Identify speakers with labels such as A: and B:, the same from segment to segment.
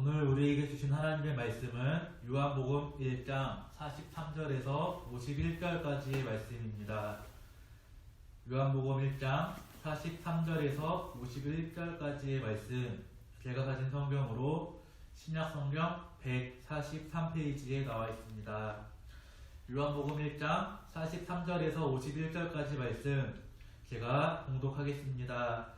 A: 오늘 우리에게 주신 하나님의 말씀은 요한복음 1장 43절에서 51절까지의 말씀입니다. 요한복음 1장 43절에서 51절까지의 말씀 제가 가진 성경으로 신약 성경 143페이지에 나와 있습니다. 요한복음 1장 43절에서 51절까지 말씀 제가 공독하겠습니다.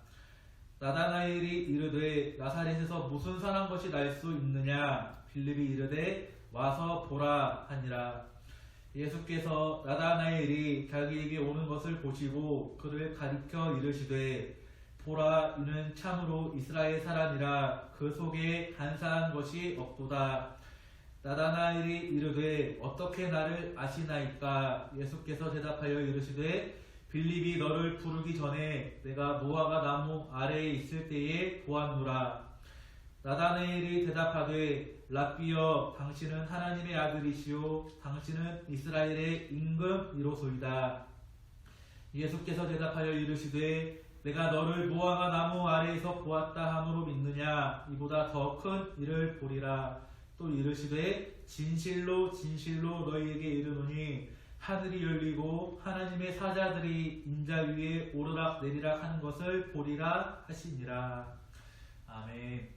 A: 나다나엘이 이르되 나사렛에서 무슨 선한 것이 날 수 있느냐? 빌립이 이르되 와서 보라 하니라. 예수께서 나다나엘이 자기에게 오는 것을 보시고 그를 가리켜 이르시되 보라 이는 참으로 이스라엘 사람이라. 그 속에 간사한 것이 없도다. 나다나엘이 이르되 어떻게 나를 아시나이까? 예수께서 대답하여 이르시되 빌립이 너를 부르기 전에 내가 무화과 나무 아래에 있을 때에 보았노라. 나다나엘이 대답하되 랍비여 당신은 하나님의 아들이시오 당신은 이스라엘의 임금이로소이다. 예수께서 대답하여 이르시되 내가 너를 무화과 나무 아래에서 보았다 함으로 믿느냐 이보다 더 큰 일을 보리라. 또 이르시되 진실로 진실로 너희에게 이르노니 하늘이 열리고 하나님의 사자들이 인자 위에 오르락 내리락 하는 것을 보리라 하시니라. 아멘.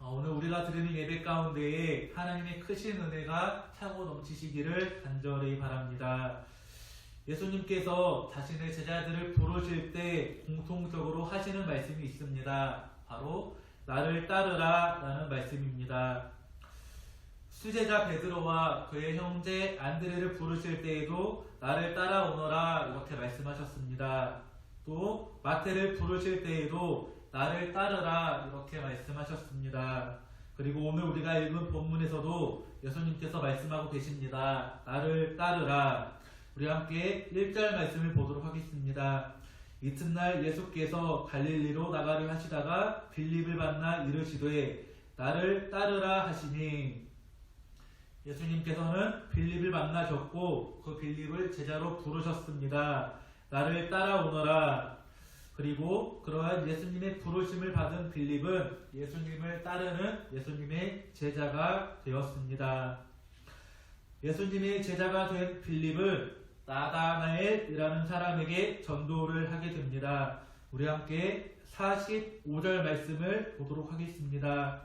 A: 어, 오늘 우리가 드리는 예배 가운데에 하나님의 크신 은혜가 차고 넘치시기를 간절히 바랍니다. 예수님께서 자신의 제자들을 부르실 때 공통적으로 하시는 말씀이 있습니다. 바로 나를 따르라 라는 말씀입니다. 수제자 베드로와 그의 형제 안드레를 부르실 때에도 나를 따라오너라 이렇게 말씀하셨습니다. 또 마태를 부르실 때에도 나를 따르라 이렇게 말씀하셨습니다. 그리고 오늘 우리가 읽은 본문에서도 예수님께서 말씀하고 계십니다. 나를 따르라. 우리 함께 1절 말씀을 보도록 하겠습니다. 이튿날 예수께서 갈릴리로 나가려 하시다가 빌립을 만나 이르시되 나를 따르라 하시니 예수님께서는 빌립을 만나셨고 그 빌립을 제자로 부르셨습니다. 나를 따라오너라. 그리고 그러한 예수님의 부르심을 받은 빌립은 예수님을 따르는 예수님의 제자가 되었습니다. 예수님의 제자가 된 빌립은 나다나엘이라는 사람에게 전도를 하게 됩니다. 우리 함께 45절 말씀을 보도록 하겠습니다.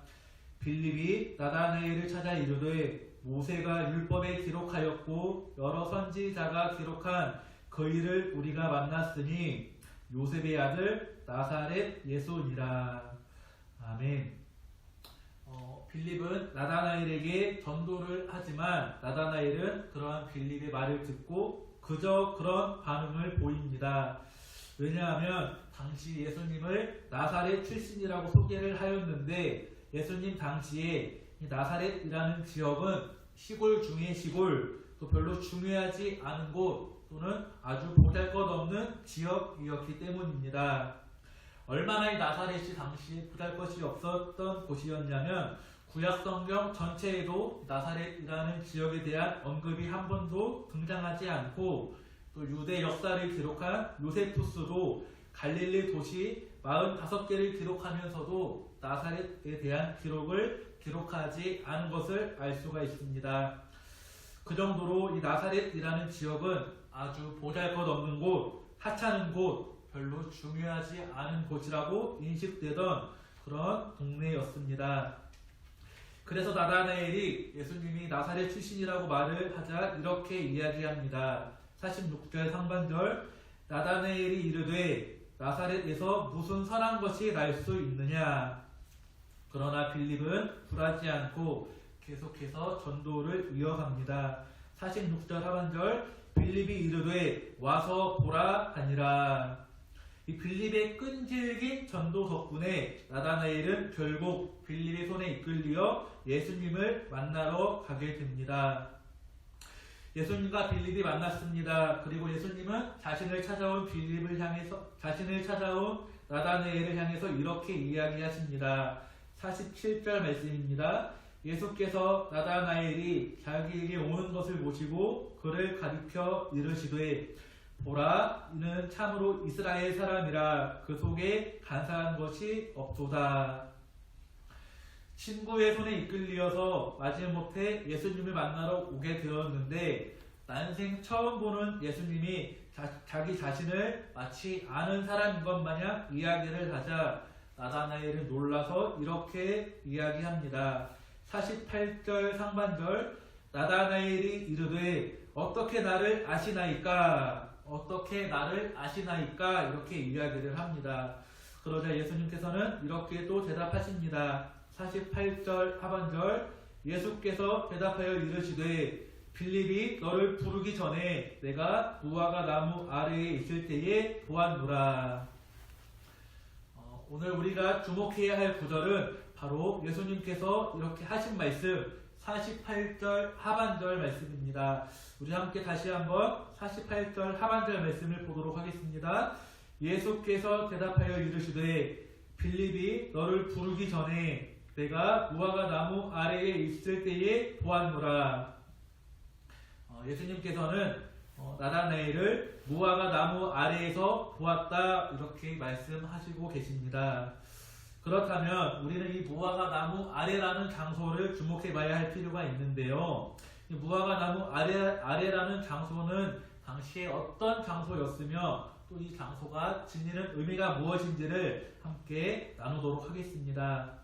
A: 빌립이 나다나엘을 찾아 이르되 모세가 율법에 기록하였고 여러 선지자가 기록한 그 일을 우리가 만났으니 요셉의 아들 나사렛 예수니라. 아멘. 어, 빌립은 나다나엘에게 전도를 하지만 나다나엘은 그러한 빌립의 말을 듣고 그저 그런 반응을 보입니다. 왜냐하면 당시 예수님을 나사렛 출신이라고 소개를 하였는데 예수님 당시에 이 나사렛이라는 지역은 시골 중의 시골 또 별로 중요하지 않은 곳 또는 아주 보잘것없는 지역이었기 때문입니다. 얼마나 이 나사렛이 당시에 보잘것이 없었던 곳이었냐면 구약 성경 전체에도 나사렛이라는 지역에 대한 언급이 한 번도 등장하지 않고 또 유대 역사를 기록한 요세푸스도 갈릴리 도시 45개를 기록하면서도 나사렛에 대한 기록을 기록하지 않은 것을 알 수가 있습니다. 그 정도로 이 나사렛이라는 지역은 아주 보잘것없는 곳, 하찮은 곳, 별로 중요하지 않은 곳이라고 인식되던 그런 동네였습니다. 그래서 나다나엘이 예수님이 나사렛 출신이라고 말을 하자 이렇게 이야기합니다. 46절 상반절 나다나엘이 이르되 나사렛에서 무슨 선한 것이 날 수 있느냐 그러나 빌립은 굴하지 않고 계속해서 전도를 이어갑니다. 46절 하반절 빌립이 이르되 와서 보라 하니라 이 빌립의 끈질긴 전도 덕분에 나다나엘은 결국 빌립의 손에 이끌려 예수님을 만나러 가게 됩니다. 예수님과 빌립이 만났습니다. 그리고 예수님은 자신을 찾아온 빌립을 향해서 자신을 찾아온 나다네엘을 향해서 이렇게 이야기하십니다. 47절 말씀입니다. 예수께서 나다나엘이 자기에게 오는 것을 보시고 그를 가리켜 이르시되 보라 이는 참으로 이스라엘 사람이라 그 속에 간사한 것이 없도다. 친구의 손에 이끌리어서 마지못해 예수님을 만나러 오게 되었는데 난생 처음 보는 예수님이 자, 기 자신을 마치 아는 사람인 것 마냥 이야기를 하자 나다나엘은 놀라서 이렇게 이야기합니다. 48절 상반절 나다나엘이 이르되 어떻게 나를 아시나이까 어떻게 나를 아시나이까 이렇게 이야기를 합니다. 그러자 예수님께서는 이렇게 또 대답하십니다. 48절 하반절 예수께서 대답하여 이르시되 빌립이 너를 부르기 전에 내가 무화과 나무 아래에 있을 때에 보았노라. 어, 오늘 우리가 주목해야 할 구절은 바로 예수님께서 이렇게 하신 말씀 48절 하반절 말씀입니다. 우리 함께 다시 한번 48절 하반절 말씀을 보도록 하겠습니다. 예수께서 대답하여 이르시되 빌립이 너를 부르기 전에 내가 무화과 나무 아래에 있을 때에 보았노라. 어, 예수님께서는 어, 나다나엘을 무화과 나무 아래에서 보았다 이렇게 말씀하시고 계십니다. 그렇다면 우리는 이 무화과 나무 아래라는 장소를 주목해 봐야 할 필요가 있는데요. 이 무화과 나무 아래, 아래라는 장소는 당시에 어떤 장소였으며 또 이 장소가 지니는 의미가 무엇인지를 함께 나누도록 하겠습니다.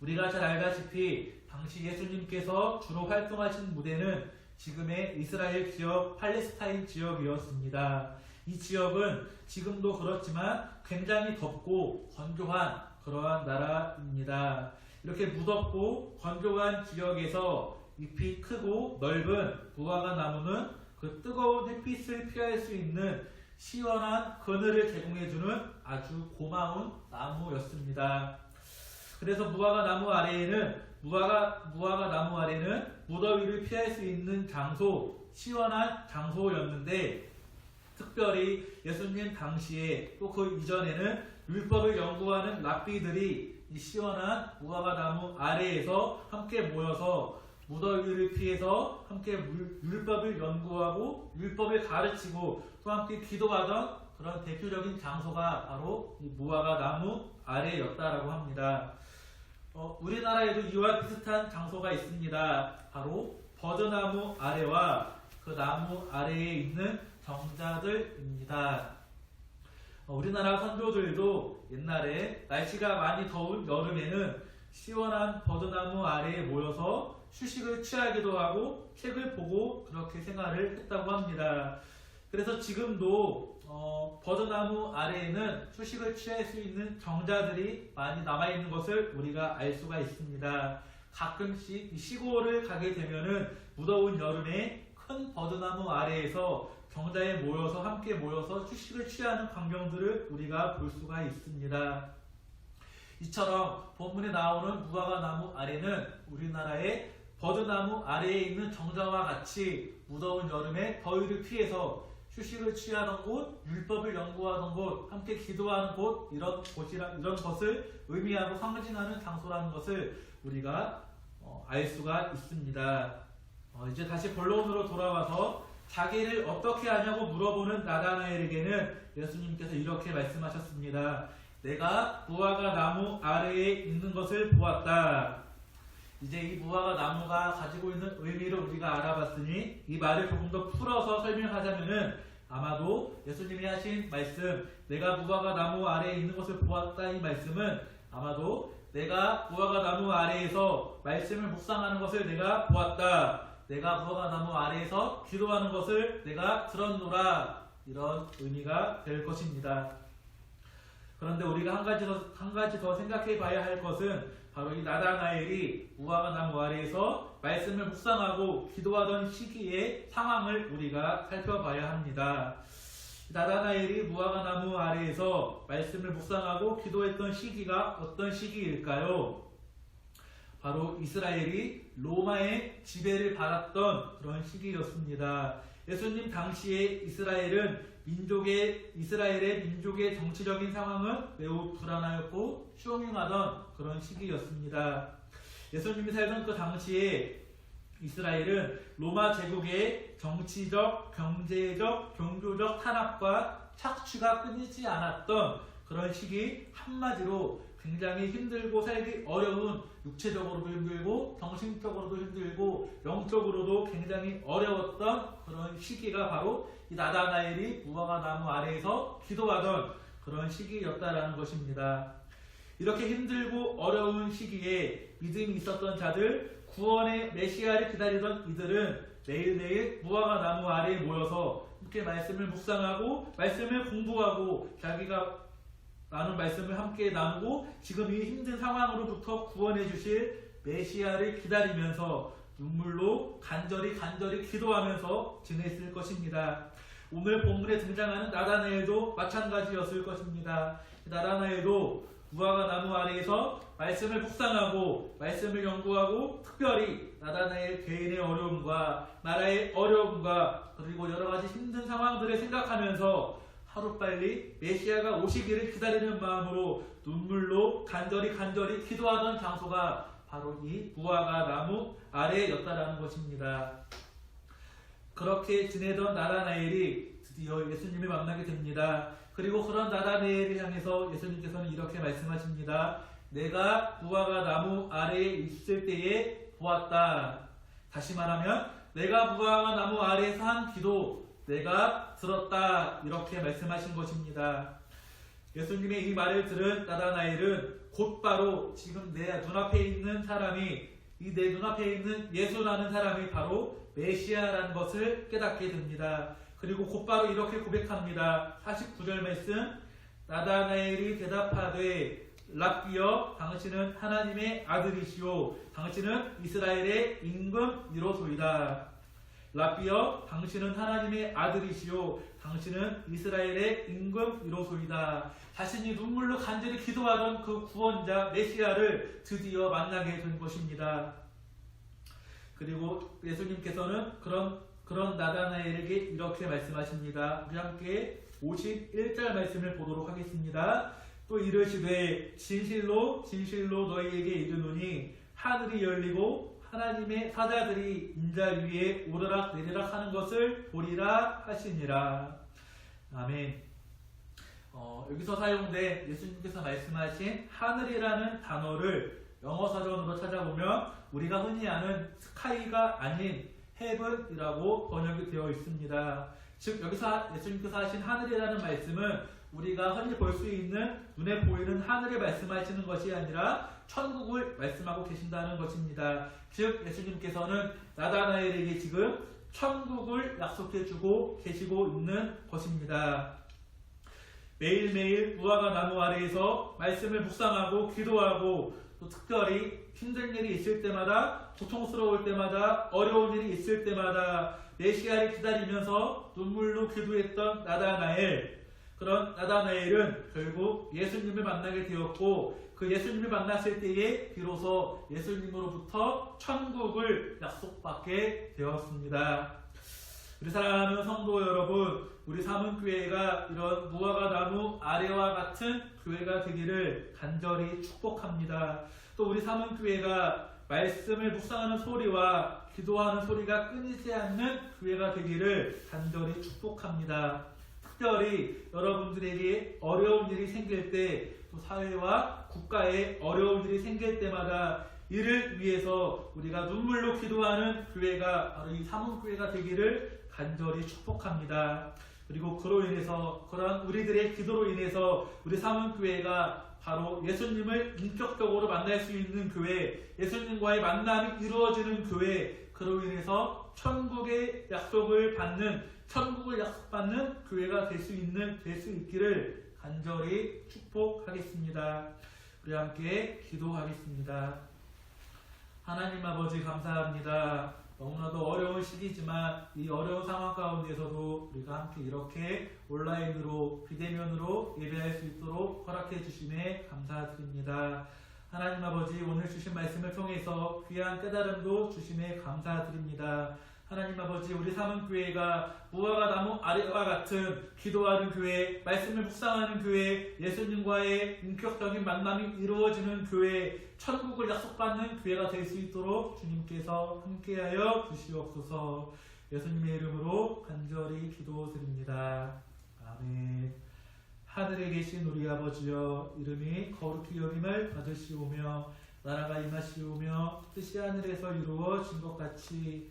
A: 우리가 잘 알다시피 당시 예수님께서 주로 활동하신 무대는 지금의 이스라엘 지역 팔레스타인 지역이었습니다. 이 지역은 지금도 그렇지만 굉장히 덥고 건조한 그러한 나라입니다. 이렇게 무덥고 건조한 지역에서 잎이 크고 넓은 무화과 나무는 그 뜨거운 햇빛을 피할 수 있는 시원한 그늘을 제공해주는 아주 고마운 나무였습니다. 그래서 무화과 나무 아래에는 무화과 무화과 나무 아래는 무더위를 피할 수 있는 장소, 시원한 장소였는데 특별히 예수님 당시에 또 그 이전에는 율법을 연구하는 랍비들이 이 시원한 무화과 나무 아래에서 함께 모여서 무더위를 피해서 함께 율법을 연구하고 율법을 가르치고 또 함께 기도하던 그런 대표적인 장소가 바로 이 무화과 나무 아래였다라고 합니다. 어, 우리나라에도 이와 비슷한 장소가 있습니다. 바로 버드나무 아래와 그 나무 아래에 있는 정자들입니다. 어, 우리나라 선조들도 옛날에 날씨가 많이 더운 여름에는 시원한 버드나무 아래에 모여서 휴식을 취하기도 하고 책을 보고 그렇게 생활을 했다고 합니다. 그래서 지금도 어, 버드나무 아래에는 휴식을 취할 수 있는 정자들이 많이 남아있는 것을 우리가 알 수가 있습니다. 가끔씩 시골을 가게 되면은 무더운 여름에 큰 버드나무 아래에서 정자에 모여서 함께 모여서 휴식을 취하는 광경들을 우리가 볼 수가 있습니다. 이처럼 본문에 나오는 무화과 나무 아래는 우리나라의 버드나무 아래에 있는 정자와 같이 무더운 여름에 더위를 피해서 휴식을 취하는 곳, 율법을 연구하는 곳, 함께 기도하는 곳 이런 곳이라 이런 것을 의미하고 상징하는 장소라는 것을 우리가 어, 알 수가 있습니다. 어, 이제 다시 본론으로 돌아와서 자기를 어떻게 하냐고 물어보는 나다나엘에게는 예수님께서 이렇게 말씀하셨습니다. 내가 무화과 나무 아래에 있는 것을 보았다. 이제 이 무화과 나무가 가지고 있는 의미를 우리가 알아봤으니 이 말을 조금 더 풀어서 설명하자면은 아마도 예수님이 하신 말씀, 내가 무화과 나무 아래에 있는 것을 보았다 이 말씀은 아마도 내가 무화과 나무 아래에서 말씀을 묵상하는 것을 내가 보았다. 내가 무화과 나무 아래에서 기도하는 것을 내가 들었노라 이런 의미가 될 것입니다. 그런데 우리가 한 가지 더, 한 가지 더 생각해 봐야 할 것은 바로 이 나다나엘이 무화과 나무 아래에서 말씀을 묵상하고 기도하던 시기의 상황을 우리가 살펴봐야 합니다. 나다나엘이 무화과 나무 아래에서 말씀을 묵상하고 기도했던 시기가 어떤 시기일까요? 바로 이스라엘이 로마의 지배를 받았던 그런 시기였습니다. 예수님 당시에 이스라엘은 민족의 이스라엘의 민족의 정치적인 상황은 매우 불안하였고 흉흉하던 그런 시기였습니다. 예수님이 살던 그 당시에 이스라엘은 로마 제국의 정치적, 경제적, 종교적 탄압과 착취가 끊이지 않았던 그런 시기 한마디로 굉장히 힘들고 살기 어려운 육체적으로도 힘들고 정신적으로도 힘들고 영적으로도 굉장히 어려웠던 그런 시기가 바로 이 나다나엘이 무화과 나무 아래에서 기도하던 그런 시기였다라는 것입니다. 이렇게 힘들고 어려운 시기에 믿음이 있었던 자들, 구원의 메시아를 기다리던 이들은 매일매일 무화과 나무 아래에 모여서 함께 말씀을 묵상하고 말씀을 공부하고 자기가 나눈 말씀을 함께 나누고 지금 이 힘든 상황으로부터 구원해 주실 메시아를 기다리면서 눈물로 간절히 간절히 기도하면서 지냈을 것입니다. 오늘 본문에 등장하는 나다나엘도 마찬가지였을 것입니다. 나다나엘도 무화과 나무 아래에서 말씀을 묵상하고 말씀을 연구하고 특별히 나다나엘 개인의 어려움과 나라의 어려움과 그리고 여러 가지 힘든 상황들을 생각하면서 하루빨리 메시아가 오시기를 기다리는 마음으로 눈물로 간절히 간절히 기도하던 장소가 바로 이 무화과 나무 아래였다라는 것입니다. 그렇게 지내던 나다나엘이 드디어 예수님을 만나게 됩니다. 그리고 그런 나다나엘을 향해서 예수님께서는 이렇게 말씀하십니다. 내가 무화과 나무 아래에 있을 때에 보았다. 다시 말하면 내가 무화과 나무 아래에서 한 기도 내가 들었다. 이렇게 말씀하신 것입니다. 예수님의 이 말을 들은 나다나엘은 곧바로 지금 내 눈앞에 있는 사람이 이 내 눈앞에 있는 예수라는 사람이 바로 메시아라는 것을 깨닫게 됩니다. 그리고 곧바로 이렇게 고백합니다. 49절 말씀 나다나엘이 대답하되 랍비여 당신은 하나님의 아들이시오 당신은 이스라엘의 임금이로소이다. 랍비여 당신은 하나님의 아들이시오 당신은 이스라엘의 임금이로소이다. 자신이 눈물로 간절히 기도하던 그 구원자 메시아를 드디어 만나게 된 것입니다. 그리고 예수님께서는 그런 그런 나다나엘에게 이렇게 말씀하십니다. 우리 함께 51절 말씀을 보도록 하겠습니다. 또 이르시되 진실로 진실로 너희에게 이르노니 하늘이 열리고 하나님의 사자들이 인자 위에 오르락 내리락 하는 것을 보리라 하시니라. 아멘. 어, 여기서 사용된 예수님께서 말씀하신 하늘이라는 단어를 영어 사전으로 찾아보면 우리가 흔히 아는 스카이가 아닌 헤븐이라고 번역이 되어 있습니다. 즉 여기서 예수님께서 하신 하늘이라는 말씀은 우리가 흔히 볼 수 있는 눈에 보이는 하늘을 말씀하시는 것이 아니라 천국을 말씀하고 계신다는 것입니다. 즉 예수님께서는 나다나엘에게 지금 천국을 약속해주고 계시고 있는 것입니다. 매일매일 무화과 나무 아래에서 말씀을 묵상하고 기도하고 또 특별히 힘든 일이 있을 때마다 고통스러울 때마다 어려운 일이 있을 때마다 메시아를 기다리면서 눈물로 기도했던 나다나엘 그런 나다나엘은 결국 예수님을 만나게 되었고 그 예수님을 만났을 때에 비로소 예수님으로부터 천국을 약속받게 되었습니다. 우리 사랑하는 성도 여러분, 우리 사문교회가 이런 무화과 나무 아래와 같은 교회가 되기를 간절히 축복합니다. 또 우리 사문교회가 말씀을 묵상하는 소리와 기도하는 소리가 끊이지 않는 교회가 되기를 간절히 축복합니다. 특별히 여러분들에게 어려운 일이 생길 때, 또 사회와 국가에 어려운 일이 생길 때마다 이를 위해서 우리가 눈물로 기도하는 교회가 바로 이 사문교회가 되기를 간절히 축복합니다. 그리고 그로 인해서 그런 우리들의 기도로 인해서 우리 사문교회가 바로 예수님을 인격적으로 만날 수 있는 교회, 예수님과의 만남이 이루어지는 교회, 그로 인해서 천국의 약속을 받는, 천국을 약속받는 교회가 될 수 있는, 될 수 있기를 간절히 축복하겠습니다. 우리 함께 기도하겠습니다. 하나님 아버지 감사합니다. 너무나도 어려운 시기지만 이 어려운 상황 가운데서도 우리가 함께 이렇게 온라인으로 비대면으로 예배할 수 있도록 허락해 주심에 감사드립니다. 하나님 아버지 오늘 주신 말씀을 통해서 귀한 깨달음도 주심에 감사드립니다. 하나님 아버지 우리 사문교회가 무화과 나무 아래와 같은 기도하는 교회, 말씀을 묵상하는 교회, 예수님과의 인격적인 만남이 이루어지는 교회, 천국을 약속받는 교회가 될 수 있도록 주님께서 함께하여 주시옵소서 예수님의 이름으로 간절히 기도드립니다. 아멘. 하늘에 계신 우리 아버지여 이름이 거룩히 여김을 받으시오며 나라가 임하시오며 뜻이 하늘에서 이루어진 것 같이